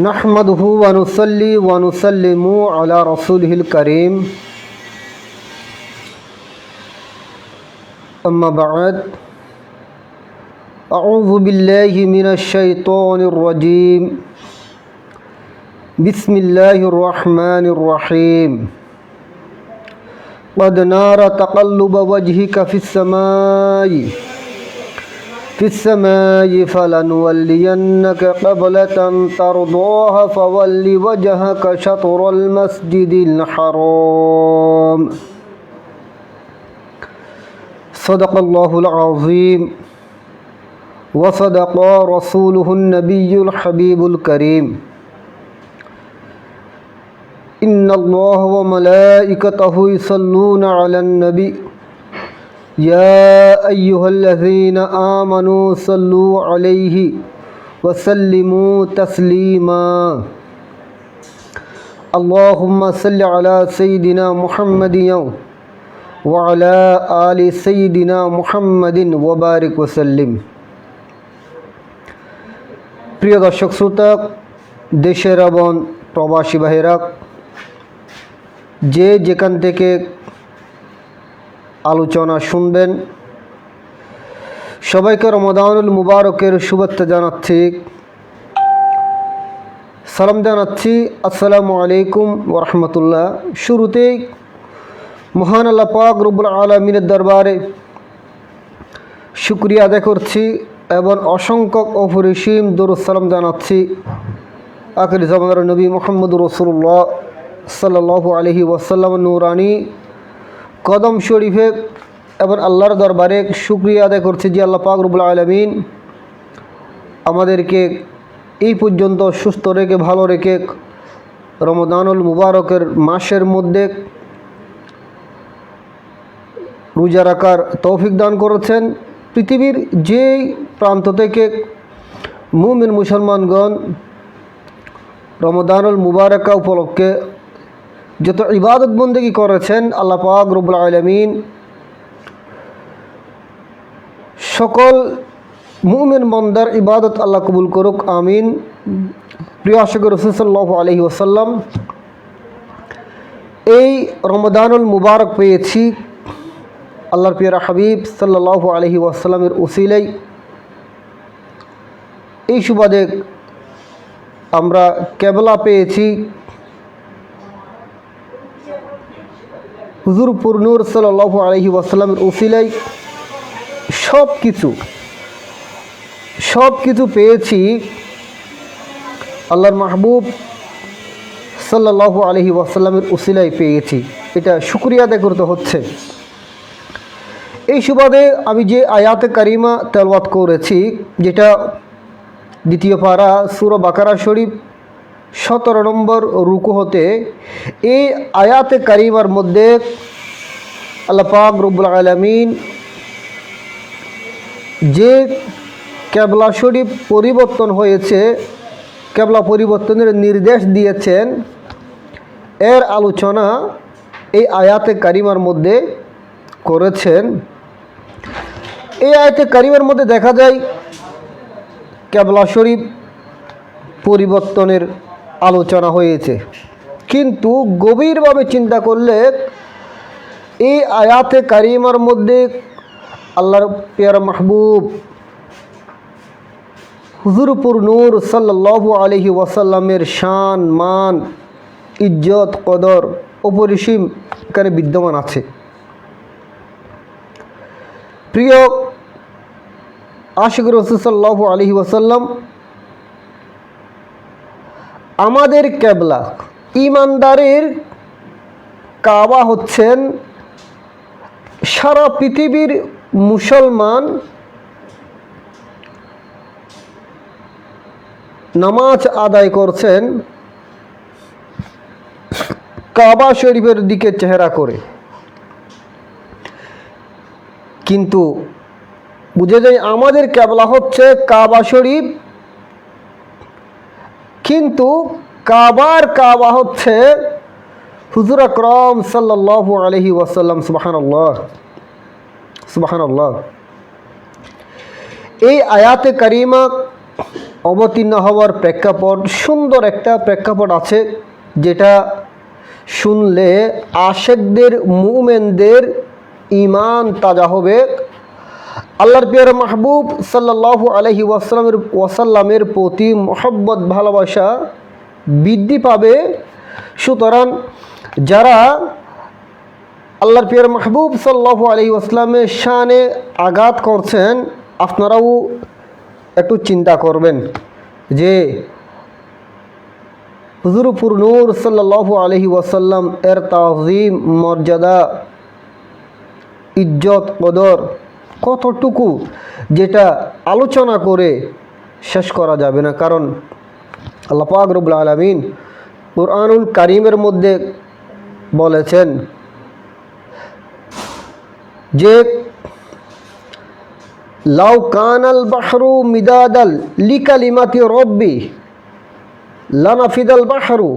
نحمده ونصلي ونسلم على رسوله الكريم. أما بعد أعوذ بالله من الشيطان الرجيم. بسم الله الرحمن الرحيم. قد نار تقلب وجهك في السماء. في السماء فلنولينك قبلة ترضاها فول وجهك شطر المسجد الحرام. صدق الله العظيم. وصدق رسوله النبي الحبيب الكريم. إن الله وملائكته يصلون على النبي. يا أيها الذين آمنوا صلوا عليه وسلموا تسليما اللهم صل على سيدنا محمد وعلى آل سيدنا محمد وبارك وسلم প্রিয় দর্শক শ্রোতা দেশের এবং প্রবাসী বাহিরা যে যেখান থেকে আলোচনা শুনবেন। সবাইকে রমদানুল মুবারকের শুভেচ্ছা জানাচ্ছি। সালাম জানাচ্ছি, আসসালামু আলাইকুম ওরহমতুল্লাহ শুরুতেই মহান আল্লাহ পাক রব্বুল আলমিনের দরবারে শুক্রিয়া আদায় করছি এবং অসংখ্য অপরিসীম দরুসালাম জানাচ্ছি। আখির জামানের নবী মোহাম্মদ রসুল্লাহ সাল্লাহ আলহি ওয়াসাল্লাম নুরানি কদম শরীফে এবং আল্লাহর দরবারে শুক্রিয়া আদায় করছি যে আল্লাহ পাক রবুল আলমিন আমাদেরকে এই পর্যন্ত সুস্থ রেখে, ভালো রেখে রমদানুল মুবারকের মাসের মধ্যে রোজা রাখার তৌফিক দান করেছেন। পৃথিবীর যেই প্রান্ত থেকে মুমিন মুসলমানগণ রমদানুল মুবারকা উপলক্ষে যত ইবাদত বন্দেগী করেছেন, আল্লাহ পাক রবুল আলমিন সকল মুমিন মন্দার ইবাদত আল্লাহ কবুল করুক, আমিন। প্রিয় আশক রসুল্লাহ আলহি ওসাল্লাম এই রমদানুল মুবারক পেয়েছি আল্লাহর পিয়ারা হাবিব সাল্লাহ আলহি ওয়াসাল্লামের উসিলাই এই সুবাদে আমরা কেবলা পেয়েছি। হুজুর পুরনুর সাল্লাহ আলহি ওয়াসাল্লামের উসিলাই সব কিছু সব কিছু পেয়েছি আল্লাহর মাহবুব সাল্লাহ আলহি ওয়াসাল্লামের উসিলাই পেয়েছি। এটা শুক্রিয়া আদায় করতে হচ্ছে। এই সুবাদে আমি যে আয়াতে কারিমা তেলওয়াত করেছি, যেটা দ্বিতীয় পাড়া সুর বাকারা শরীফ সতেরো নম্বর রুকু হতে এই আয়াতে কারিমার মধ্যে আল্লাহ পাক রব্বুল আলমিন যে ক্যাবলা শরীফ পরিবর্তন হয়েছে ক্যাবলা পরিবর্তনের নির্দেশ দিয়েছেন, এর আলোচনা এই আয়াতে কারিমার মধ্যে করেছেন। এই আয়াতে কারিমার মধ্যে দেখা যায় ক্যাবলা শরীফ পরিবর্তনের আলোচনা হয়েছে। কিন্তু গভীরভাবে চিন্তা করলে এই আয়াতে কারিমার মধ্যে আল্লাহর পেয়ার মাহবুব, হুজুরপুর নূর সাল্লাহ আলহি ওয়াসাল্লামের শান, মান, ইজ্জত, কদর, অপরিসীম এখানে বিদ্যমান আছে। প্রিয় আশিক রসুল্লাহ আলহি ওয়াসাল্লাম আমাদের ক্যাবলা ইমানদারের কাবা হচ্ছেন সারা পৃথিবীর মুসলমান নামাজ আদায় করছেন কাবা শরীফের দিকে চেহারা করে। কিন্তু বুঝে যায় আমাদের ক্যাবলা হচ্ছে কাবা শরীফ কিন্তু কাবার কাবা হচ্ছে হুজুর আকরম সাল্লাহ আলহি ওয়াসাল্লাম সুবাহান আল্লাহ সুবাহান আল্লাহ এই আয়াতে কারিমা অবতীর্ণ হওয়ার প্রেক্ষাপট, সুন্দর একটা প্রেক্ষাপট আছে, যেটা শুনলে আশেকদের, মুমেনদের ইমান তাজা হবে। আল্লাহর পিয়ার মাহবুব সাল্লাহ আলহি ওয়াসাল্লামের ওয়াসাল্লামের প্রতি মোহব্বত, ভালোবাসা বৃদ্ধি পাবে। সুতরাং যারা আল্লাহর পিয়ার মাহবুব সাল্লাহ আলহি ওয়াসাল্লামের শানে আঘাত করছেন, আপনারাও একটু চিন্তা করবেন যে হুজুরপুর নূর সাল্লাহ আলহি ওয়াসাল্লাম এর তাজিম, মর্যাদা, ইজ্জত, কদর কতটুকু যেটা আলোচনা করে শেষ করা যাবে না? কারণ আল্লাহ পাক রব্বুল আলমিন কোরআনুল কারিমের মধ্যে বলেছেন যে, লাউ কানাল বাহরু মিদাদাল লিকালিমাতি রব্বি লানাফিদাল বাহরু।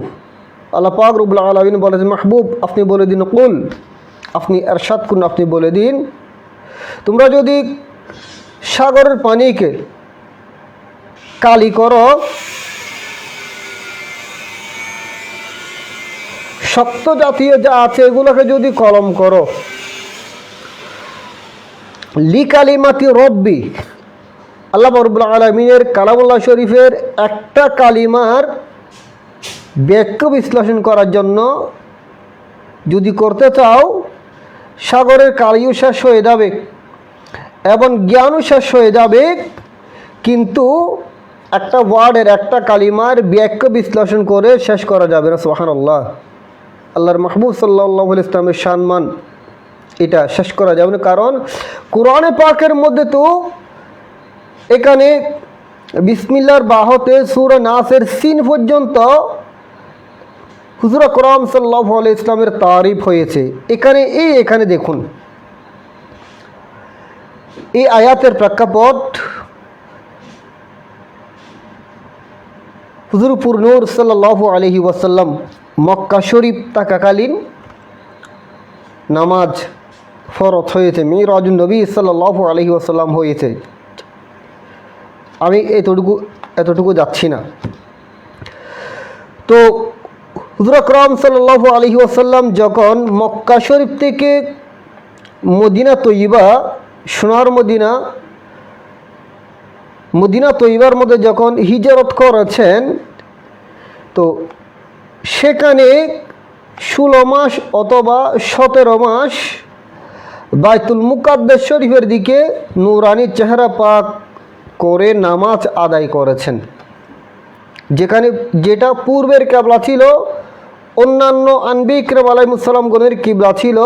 আল্লাহ পাক আলমিন বলেছেন, মাহবুব, আপনি বলে দিন, কুল, আপনি এরশাদ করুন, আপনি বলে দিন তোমরা যদি সাগরের পানিকে কালি করো, শক্ত জাতীয় যা আছে এগুলোকে যদি কলম করো লিকালিমাতি রব্বি, আল্লাহ রব্বুল আলমিনের কালামুল্লাহ শরীফের একটা কালিমার বাক্য বিশ্লেষণ করার জন্য যদি করতে চাও সাগরের কালিও শেষ হয়ে যাবে এবং জ্ঞানও শেষ হয়ে যাবে। কিন্তু একটা ওয়ার্ডের একটা কালিমার বাক্য বিশ্লেষণ করে শেষ করা যাবে না সোহান আল্লাহ আল্লাহর মাহবুব সাল্লাহ ইসলামের সম্মান এটা শেষ করা যাবে না, কারণ কোরআনে পাকের মধ্যে তো এখানে বিসমিল্লার বাহতে সুর নাসের সিন পর্যন্ত হুজুরা করম সাল্লাহ ইসলামের তারিফ হয়েছে। এখানে, এই এখানে দেখুন। এই আয়াতের প্রেক্ষাপট হুজুরপুর নূর সাল্লাহ আলহি ওয়াসাল্লাম মক্কা শরীফ তাকাকালীন নামাজ ফরত হয়েছে। মিরাজ নবী সাল্লাহ আলহি ওয়াসাল্লাম হয়েছে। আমি এতটুকু এতটুকু যাচ্ছি না। তো হুজুর আকরাম সাল্লাহ আলহি ওয়াসাল্লাম যখন মক্কা শরীফ থেকে মদিনা তৈবা সোনার মদিনা মদিনা তৈবার মধ্যে যখন হিজরত করেছেন, তো সেখানে ষোলো মাস অথবা সতেরো মাস বাইতুল মুকাদ্দেস শরীফের দিকে নুরানি চেহারা পাক করে নামাজ আদায় করেছেন। যেখানে যেটা পূর্বের কেবলা ছিল, অন্যান্য আনবিক্রম আলাইমুসাল্লামগণের কিবলা ছিল,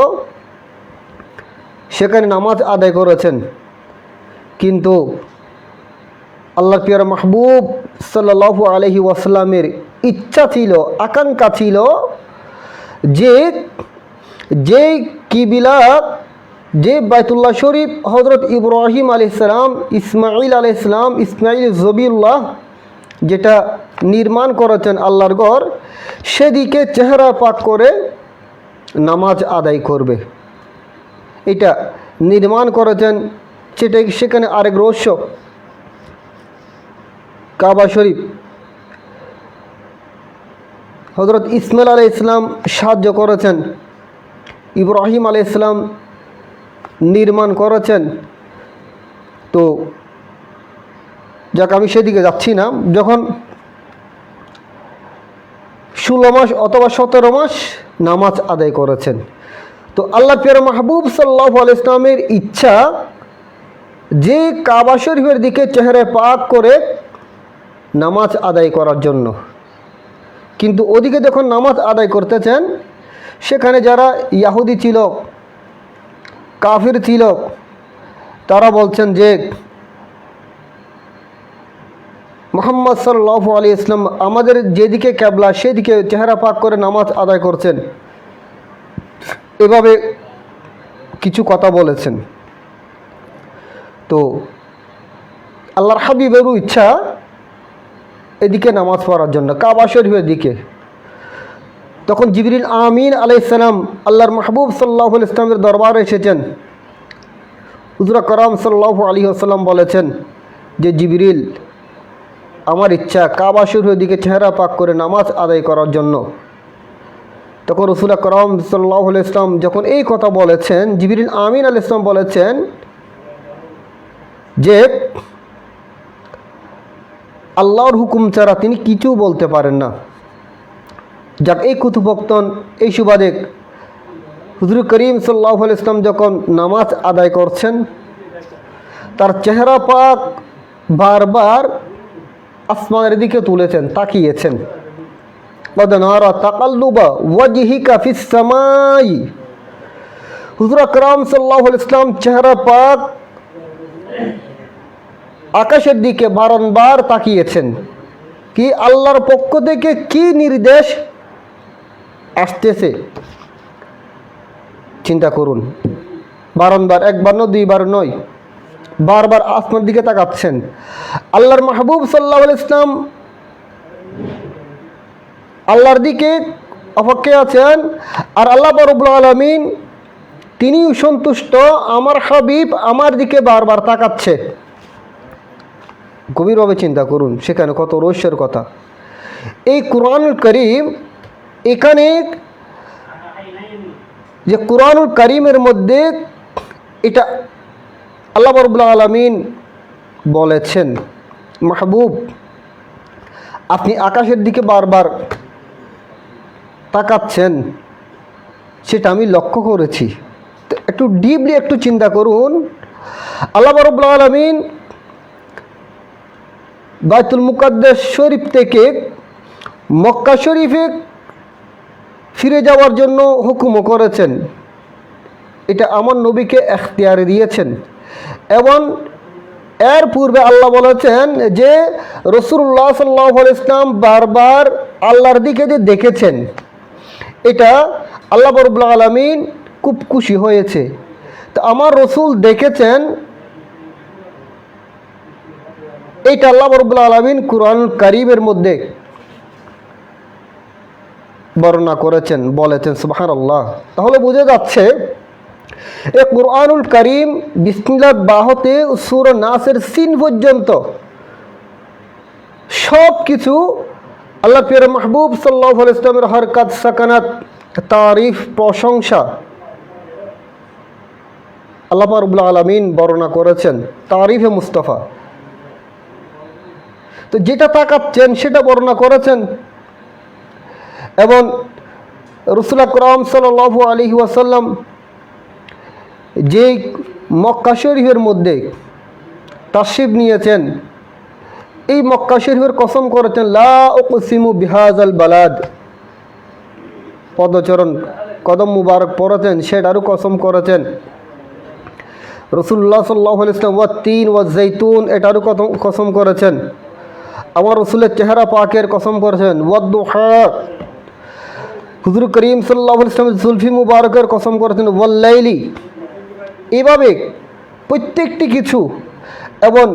সেখানে নামাজ আদায় করেছেন। কিন্তু আল্লাহ পিয়ার মাহবুব সাল্লাহু আলহি ওয়াসাল্লামের ইচ্ছা ছিল, আকাঙ্ক্ষা ছিল যে যে কিবিলা, যে বাইতুল্লাহ শরীফ হজরত ইব্রাহিম আলি ইসলাম ইসমাইল আলি ইসলাম ইসমাইল জবিউল্লাহ, যেটা নির্মাণ করেছেন আল্লাহর ঘর, সেদিকে চেহারা পাক করে নামাজ আদায় করবে। এটা নির্মাণ করেছেন সেটাই সেখানে আরেক রহস্য। কাবা শরীফ। হজরত ইসমাইল আলাই ইসলাম সাহায্য করেছেন, ইব্রাহিম আলাই ইসলাম নির্মাণ করেছেন। তো যাক, আমি সেদিকে যাচ্ছি না। যখন ষোলো মাস অথবা সতেরো মাস নামাজ আদায় করেছেন। তো আল্লাহ পিয়ার মাহবুব সাল্লাহ আল ইসলামের ইচ্ছা, যে কাবা শরীফের দিকে চেহারা পাক করে নামাজ আদায় করার জন্য। কিন্তু ওদিকে যখন নামাজ আদায় করতেছেন, সেখানে যারা ইয়াহুদি ছিল, কাফির ছিল, তারা বলছেন যে মোহাম্মদ সাল্লাহ আলী ইসলাম আমাদের যেদিকে ক্যাবলা, সেদিকে চেহারা পাক করে নামাজ আদায় করছেন। এভাবে কিছু কথা বলেছেন। তো আল্লাহর হাবিবেরও ইচ্ছা এদিকে নামাজ পড়ার জন্য, কাবা শরীফের দিকে। তখন জিবরিল আমিন আলাইসালাম আল্লাহর মাহবুব সাল্লাহ ইসলামের দরবারে এসেছেন। হুজরা করাম সাল্লাহ আলী আসাল্লাম বলেছেন যে জিবরিল আমার ইচ্ছা কাবা শরীফের দিকে চেহারা পাক করে নামাজ আদায় করার জন্য। তখন রসুল আকরম সাল্লাহ ইসলাম যখন এই কথা বলেছেন জিবিরিন আমিন আল ইসলাম বলেছেন যে, আল্লাহর হুকুম ছাড়া তিনি কিছু বলতে পারেন না। যাক এই কুতুভক্তন এই সুবাদে হুজুর করিম সাল্লাহ ইসলাম যখন নামাজ আদায় করছেন, তার চেহারা পাক বারবার আসমানের দিকে তুলেছেন, তাকিয়েছেন। আকাশের দিকে বারংবার তাকিয়েছেন। কি আল্লাহর পক্ষ থেকে কি নির্দেশ আসতেছে? চিন্তা করুন। বারংবার, একবার নয়, দুইবার নয়। বারবার আসমার দিকে তাকাচ্ছেন। আল্লাহর মাহবুব সাল্লাহ ইসলাম আল্লাহর দিকে অপেক্ষে আছেন আর আল্লাহ বরবুল আলমিন তিনি সন্তুষ্ট, আমার হাবিব আমার দিকে বারবার তাকাচ্ছে। গভীরভাবে চিন্তা করুন, সেখানে কত রহস্যের কথা। এই কোরআন করিম এখানে যে কোরআনুল করিমের মধ্যে এটা আল্লাহ রবুল্লা আলমিন বলেছেন, মাহবুব, আপনি আকাশের দিকে বারবার তাকাচ্ছেন, সেটা আমি লক্ষ্য করেছি। একটু ডিপলি একটু চিন্তা করুন। আল্লাহ রবুল্লা আলমিন বাইতুল মুকাদ্দেস শরীফ থেকে মক্কা শরীফে ফিরে যাওয়ার জন্য হুকুমও করেছেন। এটা আমার নবীকে এখতিয়ারে দিয়েছেন। এবং এর পূর্বে আল্লাহ বলেছেন যে রসুল্লাহ সাল্লাহ ইসলাম বারবার আল্লাহর দিকে যে দেখেছেন, এটা আল্লাহ বরবুল্লা আলমিন খুব খুশি হয়েছে। তো আমার রসুল দেখেছেন এইটা আল্লাহ বরবুল্লা আলমিন কুরআন করিমের মধ্যে বর্ণনা করেছেন, বলেছেন সুবাহান আল্লাহ তাহলে বোঝা যাচ্ছে এ কুরআনুল করিম বিসমিল্লা বাহতে সুর নাসের সিন পর্যন্ত সব কিছু আল্লাহ পিয়ার মাহবুব সাল্লাহ ইসলামের হরকাত, সাকানাত, তারিফ, প্রশংসা আল্লাহ রবুল্লা আলমিন বর্ণনা করেছেন, তারিফে মুস্তফা। তো যেটা তাকাচ্ছেন সেটা বর্ণনা করেছেন এবং রসুল আকরম সাল আলী ওয়াসাল্লাম যে মক্কা শরীফের মধ্যে তাসিব নিয়েছেন, এই মক্কা শরীফের কসম করেছেন, লা বিহাজ আল বালাদ। পদচরণ, কদম মুবারক পড়েছেন সেটারও কসম করেছেন। রসুল্লাহ সাল্লাহ ইসলাম ওয়া তিন, ওয়া জৈতুন এটারও কসম করেছেন। আমার রসুলের চেহারা পাকের কসম করেছেন ওয়াদ্দুহা হুজুর করিম সাল্লাহ ইসলামের জুলফি মুবারকের কসম করেছেন ওয়াল্লাইলি এভাবে প্রত্যেকটি কিছু এবং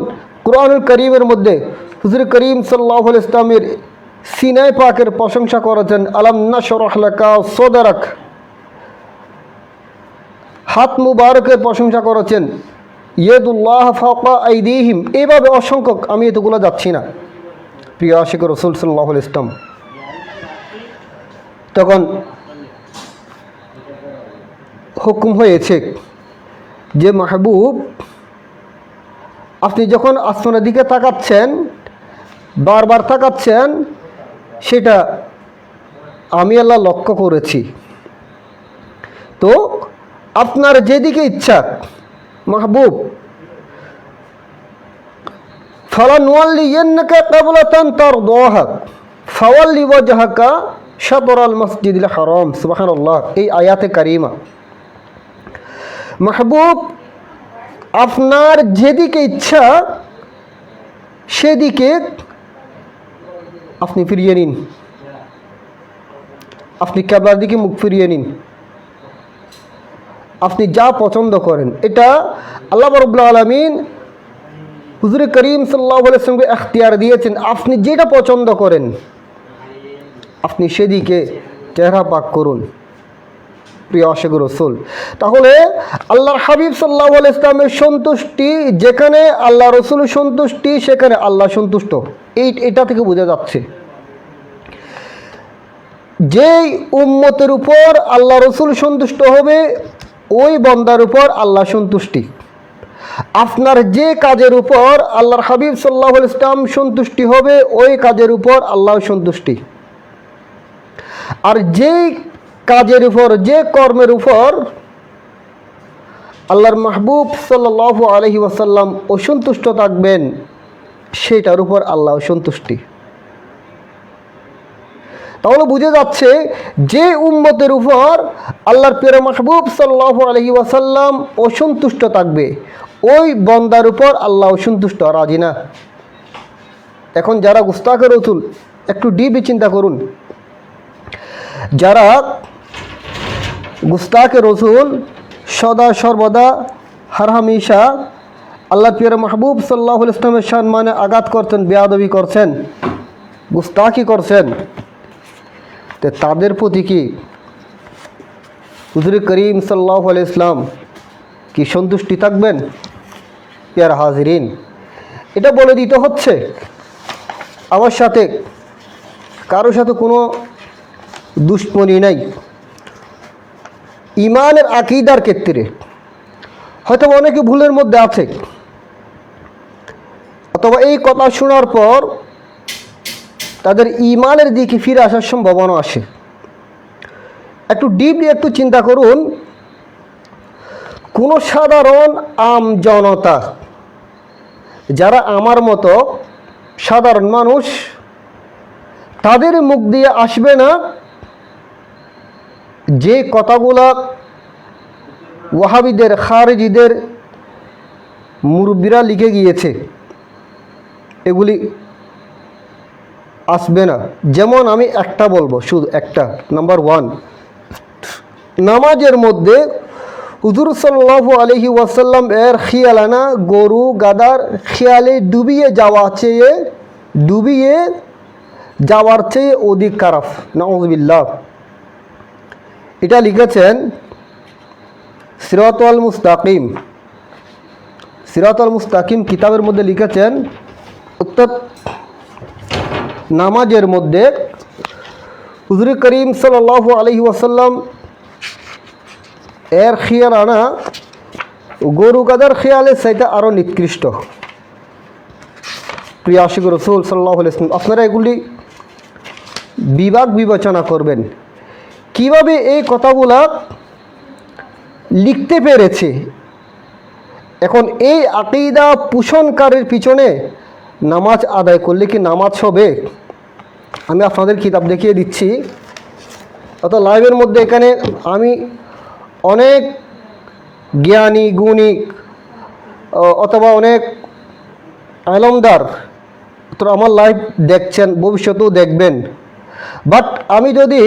কোরআনুল করিমের মধ্যে হুজুর করিম সাল্লাহ ইসলামের সিনাই পাকের প্রশংসা করেছেন, আলাম নাসরহলাকা সদারাক? হাত মুবারকের প্রশংসা করেছেন, ইয়েদুল্লাহ ফাকা আইদিহিম। এভাবে অসংখ্য আমি এতগুলো যাচ্ছি না। প্রিয় আশিক রসুল সাল্লাহ ইসলাম তখন হুকুম হয়েছে যে মাহবুব, আপনি যখন আসমানের দিকে তাকাচ্ছেন, বারবার তাকাচ্ছেন, সেটা আমি আল্লাহ লক্ষ্য করেছি। তো আপনার যেদিকে ইচ্ছা, মাহবুব ফলানুয়াল্লিয়ান্নাকা তার এই আয়াতে কারিমা। মাহবুব, আপনার যেদিকে ইচ্ছা, সেদিকে আপনি ফিরিয়ে নিন। আপনি ক্যাবলার দিকে মুখ ফিরিয়ে নিন। আপনি যা পছন্দ করেন। এটা আল্লাহ রবুল্লা আলমিন হুজুর করিম সাল্লাহ আলাইসলামকে এখতিয়ার দিয়েছেন, আপনি যেটা পছন্দ করেন, আপনি সেদিকে চেহারা পাক করুন। প্রিয় আশেখ রসুল। তাহলে আল্লাহর হাবিব সাল্লাহ ইসলামের সন্তুষ্টি যেখানে আল্লাহ রসুল সন্তুষ্টি, সেখানে আল্লাহ সন্তুষ্ট। এই, এটা থেকে বোঝা যাচ্ছে যেই উম্মতের উপর আল্লাহ রসুল সন্তুষ্ট হবে, ওই বন্দার উপর আল্লাহ সন্তুষ্টি। আপনার যে কাজের উপর আল্লাহর হাবিব সাল্লাহ ইসলাম সন্তুষ্টি হবে, ওই কাজের উপর আল্লাহ সন্তুষ্টি। আর যেই কাজের উপর, যে কর্মের উপর আল্লাহর মাহবুব সাল্লাহ আলহি ওয়াসাল্লাম অসন্তুষ্ট থাকবেন, সেটার উপর আল্লাহ অসন্তুষ্টি। তাহলে বুঝে যাচ্ছে যে উম্মতের উপর আল্লাহর পের মাহবুব সাল্লাহ আলহি ওয়াসাল্লাম অসন্তুষ্ট থাকবে, ওই বন্দার উপর আল্লাহ অসন্তুষ্ট, রাজি না। এখন যারা গুস্তাকের রতুল, একটু ডিপে চিন্তা করুন। যারা গুস্তাকে রসুল সদা সর্বদা হারহামিশা আল্লাহ পিয়ার মাহবুব সাল্লাহ ইসলামের সম্মানে আঘাত করছেন, বেয়াদবি করছেন গুস্তাকি করছেন। তো তাদের প্রতি কি হুজুর করিম সাল্লাহ ইসলাম কি সন্তুষ্টি থাকবেন? পিয়ার হাজিরিন। এটা বলে দিতে হচ্ছে, আমার সাথে কারোর সাথে কোনো দুশ্মনী নাই। ইমানের আকিদার ক্ষেত্রে, হয়তো অনেকে ভুলের মধ্যে আছে। অথবা এই কথা শোনার পর তাদের ইমানের দিকে ফিরে আসার সম্ভাবনা আসে একটু ডিপলি একটু চিন্তা করুন, কোনো সাধারণ আম জনতা, যারা আমার মতো সাধারণ মানুষ, তাদের মুখ দিয়ে আসবে না যে কথাগুলো ওয়াহাবিদের, খারেজিদের মুরব্বীরা লিখে গিয়েছে, এগুলি আসবে না। যেমন আমি একটা বলব, শুধু একটা নাম্বার ওয়ান নামাজের মধ্যে হুজুর সাল্লাহ আলহি ওয়াসাল্লাম এর খিয়ালানা, গরু, গাদার খেয়ালে ডুবিয়ে যাওয়া চেয়ে, ডুবিয়ে যাওয়ার চেয়ে অধিক কারাফ নজবিল্লাহ এটা লিখেছেন সিরাত আল মুস্তাকিম। সিরাত আল মুস্তাকিম কিতাবের মধ্যে লিখেছেন উত্তর নামাজের মধ্যে হুজুর করিম সাল আলহি ওয়াসাল্লাম এর খেয়াল আনা গরু গাদার খেয়ালে সেটা আরও নিকৃষ্ট। প্রিয় আশিক রসুল সাল্লাহ আপনারা এগুলি বিভাগ বিবেচনা করবেন। কীভাবে এই কথাগুলা লিখতে পেরেছে? এখন এই আকিদা পোষণকারের পিছনে নামাজ আদায় করলে কি নামাজ হবে? আমি আপনাদের কিতাব দেখিয়ে দিচ্ছি। অত লাইভের মধ্যে এখানে আমি অনেক জ্ঞানী গুণিক অথবা অনেক আলমদার তো আমার লাইভ দেখছেন, ভবিষ্যতেও দেখবেন। বাট আমি যদি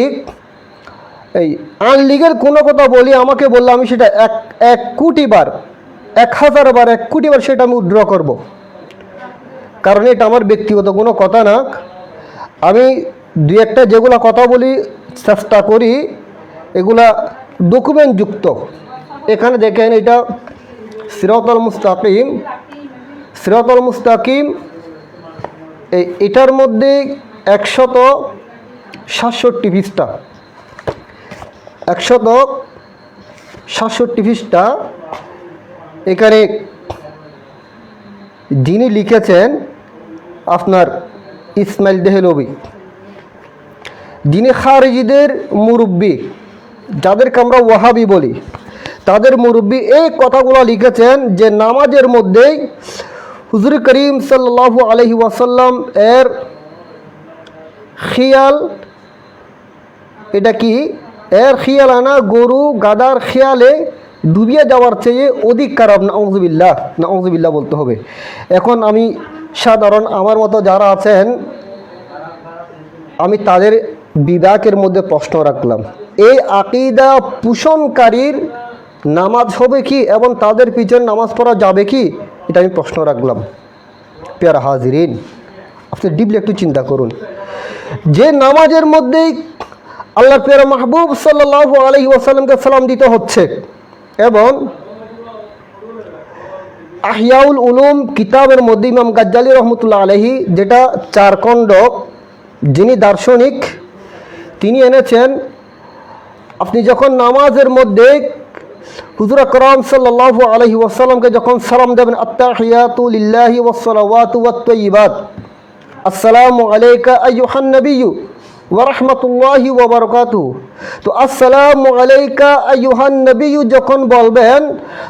এই আনলিগের কোনো কথা বলি, আমাকে বললে আমি সেটা এক এক কোটি বার, এক হাজার বার, এক কোটি বার সেটা আমি উড্র করব। কারণ এটা আমার ব্যক্তিগত কোনো কথা না। আমি দু একটা যেগুলো কথা বলি, চেষ্টা করি, এগুলা ডকুমেন্টযুক্ত এখানে দেখেন এটা সিরাতল মুস্তাকিম। সিরাতল মুস্তাকিম, এই এটার মধ্যে একশত সাতষট্টি পৃষ্ঠা। একশত সাতষট্টি পৃষ্ঠা। এখানে যিনি লিখেছেন আপনার ইসমাইল দেহলবি। যিনি খারিজিদের মুরব্বী, যাদেরকে আমরা ওয়াহাবি বলি, তাদের মুরব্বী এই কথাগুলো লিখেছেন যে নামাজের মধ্যেই হুজুর করিম সাল্লাহ আলহি ওয়াসাল্লাম এর খিয়াল, এটা কি? এর খিয়াল আনা গরু গাদার খেয়ালে ডুবিয়ে যাওয়ার চেয়ে অধিক খারাপ না অজুবিল্লাহ না অজুবিল্লাহ বলতে হবে। এখন আমি সাধারণ আমার মতো যারা আছেন, আমি তাদের বিভাগের মধ্যে প্রশ্ন রাখলাম। এই আকিদা পোষণকারীর নামাজ হবে কি এবং তাদের পিছনে নামাজ পড়া যাবে কি, এটা আমি প্রশ্ন রাখলাম। পেয়ারা হাজিরিন, আপনি ডিপলি একটু চিন্তা করুন। যে নামাজের মধ্যেই আল্লাহ পেয়ারা মাহবুব সাল্লাহ আলহি ওয়াসাল্লামকে সালাম দিতে হচ্ছে। এবং আহিয়াউল উলুম কিতাবের মধ্যে ইমাম গাজ্জালি রহমতুল্লাহ আলহি যেটা চারখণ্ড, যিনি দার্শনিক, তিনি এনেছেন, আপনি যখন নামাজের মধ্যে হুজুর আকরাম সাল্লাল্লাহু আলহি ওয়াসাল্লামকে যখন সালাম দেবেন আত্তাহিয়াতুলিল্লাহি ওয়াসসালাওয়াতু ওয়াত আসসালামু আলাইকা আইয়ুহান নাবিয়্যু ওয়া রাহমাতুল্লাহি ওয়া বারাকাতুহু তো আসসালামু আলাইকা আইয়ুহান নাবিয়্যু, যখন বলবেন,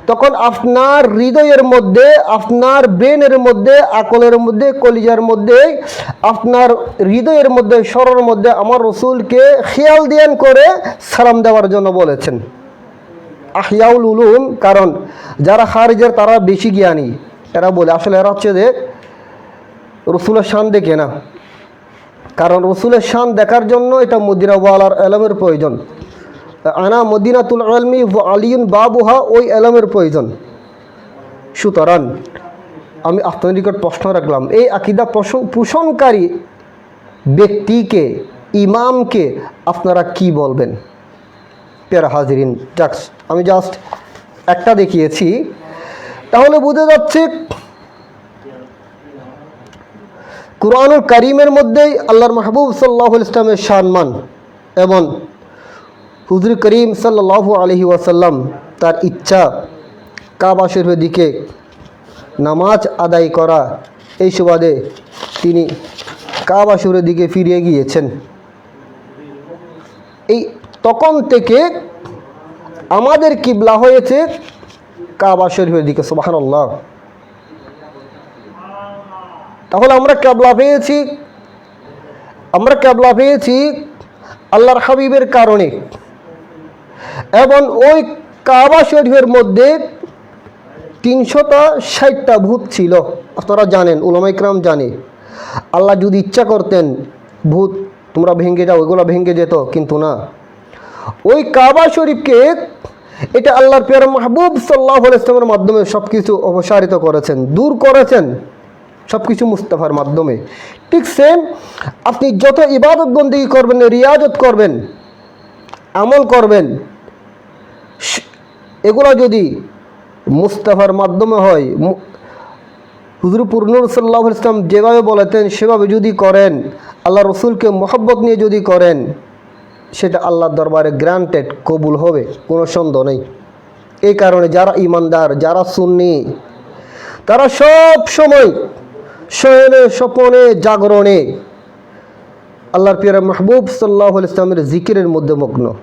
তখন আপনার হৃদয়ের মধ্যে, আপনার ব্রেনের মধ্যে, আকলের মধ্যে, কলিজার মধ্যে, আপনার হৃদয়ের মধ্যে, স্বরের মধ্যে আমার রসুলকে খেয়াল দিয়ান করে সালাম দেওয়ার জন্য বলেছেন। আহিয়াউল উলুম, কারণ যারা খারিজের তারা বেশি জ্ঞানী। এরা বলে, আসলে এরা হচ্ছে যে রসুলের শান দেখে না। কারণ রসুলের শান দেখার জন্য এটা মদিনা ওয়ালার এলমের প্রয়োজন। আনা মদিনাতুল আলমি আলিউন বাবুহা ওই এলমের প্রয়োজন। সুতরাং আমি আপনার নিকট প্রশ্ন রাখলাম, এই আকিদা পোষণ পোষণকারী ব্যক্তিকে, ইমামকে আপনারা কি বলবেন? পেরা হাজিরিন জাস্ট আমি জাস্ট একটা দেখিয়েছি। তাহলে বোঝা যাচ্ছে কোরআনুল করিমের মধ্যেই আল্লাহর মাহবুব সাল্লাহ ইসলামের সম্মান এবং হুজুর করিম সাল্লাহ আলহি ওয়াসাল্লাম তার ইচ্ছা কাবা শরীফের দিকে নামাজ আদায় করা, এই সুবাদে তিনি কাবা শরীফের দিকে ফিরিয়ে গিয়েছেন। এই তখন থেকে আমাদের কিবলা হয়েছে কাবা শরীফের দিকে আল্লাহ তাহলে আমরা ক্যাবলা পেয়েছি। আমরা ক্যাবলা পেয়েছি আল্লাহর হাবিবের কারণে। এবং ওই কাবা শরীফের মধ্যে তিনশোটা ষাটটা ভূত ছিল। আপনারা জানেন উলামাইকরাম জানে। আল্লাহ যদি ইচ্ছা করতেন, ভূত, তোমরা ভেঙে যাও ওইগুলো ভেঙে যেত, কিন্তু না। ওই কাবা শরীফকে এটা আল্লাহর পেয়ার মাহবুব সাল্লাহ ইসলামের মাধ্যমে সব কিছু অপসারিত করেছেন, দূর করেছেন। সব কিছু মুস্তাফার মাধ্যমে। ঠিক সেম আপনি যত ইবাদত বন্দী করবেন, রিয়াজত করবেন, আমল করবেন এগুলো যদি মুস্তাফার মাধ্যমে হয় হুজুর পূর্ণুর সাল্লাহ ইসলাম যেভাবে বলেতেন, সেভাবে যদি করেন, আল্লাহ রসুলকে মোহব্বত নিয়ে যদি করেন, সেটা আল্লাহর দরবারে গ্রান্টেড কবুল হবে, কোনো সন্দেহ নেই। এই কারণে যারা ইমানদার, যারা সুন্নি, তারা সব সময় শয়নে, স্বপনে, জাগরণে। আল্লাহর পিয়ারা মাহবুব সাল্লাহ ইসলামের জিকিরের মধ্যে মগ্ন।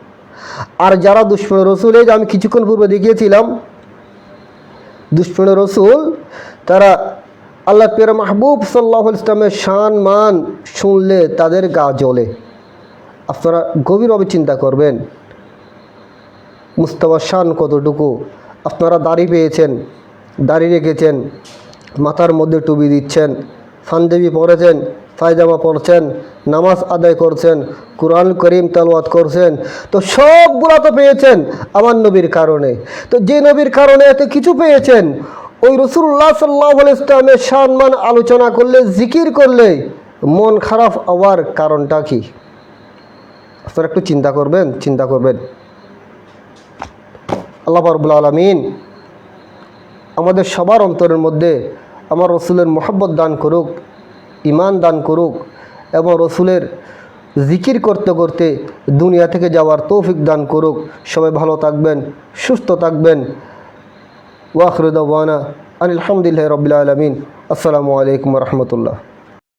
আর যারা দুশ্মন রসুল যে আমি কিছুক্ষণ পূর্বে দেখিয়েছিলাম, দুশ্মন রসুল, তারা আল্লাহ পিয়ারা মাহবুব সাল্লাহ ইসলামের শান, মান শুনলে তাদের গা জ্বলে। আপনারা গভীরভাবে চিন্তা করবেন মুস্তফা শান কতটুকু? আপনারা দাড়ি পেয়েছেন, দাড়ি রেখেছেন মাথার মধ্যে টুবি দিচ্ছেন, ফানদেবী পড়েছেন ফায়জামা পড়ছেন নামাজ আদায় করছেন, কোরআন করিম তালওয়াত করছেন, তো সবগুলো তো পেয়েছেন আমার নবীর কারণে। তো যে নবীর কারণে এত কিছু পেয়েছেন, ওই রসুল্লাহ সাল্লাহ ইসলামের সম্মান আলোচনা করলে, জিকির করলে মন খারাপ হওয়ার কারণটা কি? আপনারা একটু চিন্তা করবেন চিন্তা করবেন। আল্লাহ রবুল আলমিন আমাদের সবার অন্তরের মধ্যে আমার রসুলের মোহাব্বত দান করুক ইমান দান করুক এবং রসুলের জিকির করতে করতে দুনিয়া থেকে যাওয়ার তৌফিক দান করুক। সবাই ভালো থাকবেন, সুস্থ থাকবেন। ওয়াখরুদ্দানা আনিলামদুলিল্লাহ রবিল আলমিন। আসসালামু আলাইকুম রহমতুল্লাহ।